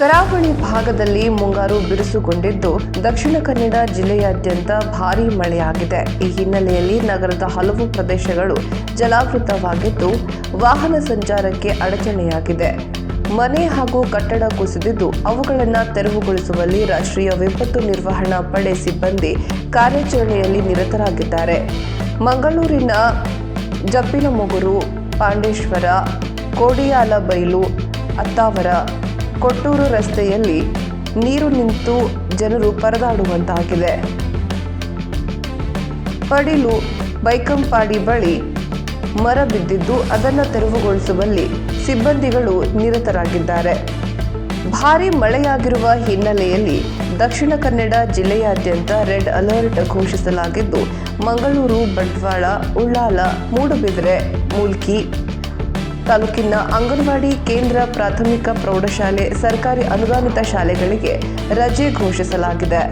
ಕರಾವಳಿ ಭಾಗದಲ್ಲಿ ಮುಂಗಾರು ಬಿರುಸುಗೊಂಡಿದ್ದು ದಕ್ಷಿಣ ಕನ್ನಡ ಜಿಲ್ಲೆಯಾದ್ಯಂತ ಭಾರೀ ಮಳೆಯಾಗಿದೆ. ಈ ಹಿನ್ನೆಲೆಯಲ್ಲಿ ನಗರದ ಹಲವು ಪ್ರದೇಶಗಳು ಜಲಾವೃತವಾಗಿದ್ದು ವಾಹನ ಸಂಚಾರಕ್ಕೆ ಅಡಚಣೆಯಾಗಿದೆ. ಮನೆ ಹಾಗೂ ಕಟ್ಟಡ ಕುಸಿದಿದ್ದು ಅವುಗಳನ್ನು ತೆರವುಗೊಳಿಸುವಲ್ಲಿ ರಾಷ್ಟ್ರೀಯ ವಿಪತ್ತು ನಿರ್ವಹಣಾ ಪಡೆ ಸಿಬ್ಬಂದಿ ಕಾರ್ಯಾಚರಣೆಯಲ್ಲಿ ನಿರತರಾಗಿದ್ದಾರೆ. ಮಂಗಳೂರಿನ ಜಪ್ಪಿನಮೊಗರು, ಪಾಂಡೇಶ್ವರ, ಕೋಡಿಯಾಲಬೈಲು, ಅತ್ತಾವರ ಕೊಟ್ಟೂರು ರಸ್ತೆಯಲ್ಲಿ ನೀರು ನಿಂತು ಜನರು ಪರದಾಡುವಂತಾಗಿದೆ. ಪಡಿಲು ಬೈಕಂಪಾಡಿ ಬಳಿ ಮರ ಬಿದ್ದಿದ್ದು ಅದನ್ನು ತೆರವುಗೊಳಿಸುವಲ್ಲಿ ಸಿಬ್ಬಂದಿಗಳು ನಿರತರಾಗಿದ್ದಾರೆ. ಭಾರಿ ಮಳೆಯಾಗಿರುವ ಹಿನ್ನೆಲೆಯಲ್ಲಿ ದಕ್ಷಿಣ ಕನ್ನಡ ಜಿಲ್ಲೆಯಾದ್ಯಂತ ರೆಡ್ ಅಲರ್ಟ್ ಘೋಷಿಸಲಾಗಿದ್ದು, ಮಂಗಳೂರು, ಬಂಟ್ವಾಳ, ಉಳ್ಳಾಲ, ಮೂಡುಬಿದಿರೆ, ಮೂಲ್ಕಿ ತಾಲೂಕಿನ ಅಂಗನವಾಡಿ ಕೇಂದ್ರ ಪ್ರಾಥಮಿಕ ಪ್ರೌಢಶಾಲೆ ಸರ್ಕಾರಿ ಅನುದಾನಿತ ಶಾಲೆಗಳಿಗೆ ರಜೆ ಘೋಷಿಸಲಾಗಿದೆ.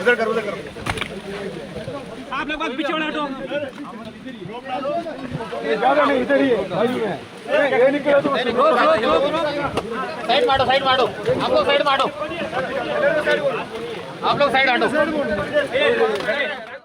इधर करो उधर करो। आप लोग बस पीछे हटो ज़्यादा नहीं इधर ही है में। ये निकलो तो साइड मारो साइड मारो। आप लोग साइड मारो। आप लोग साइड हटो।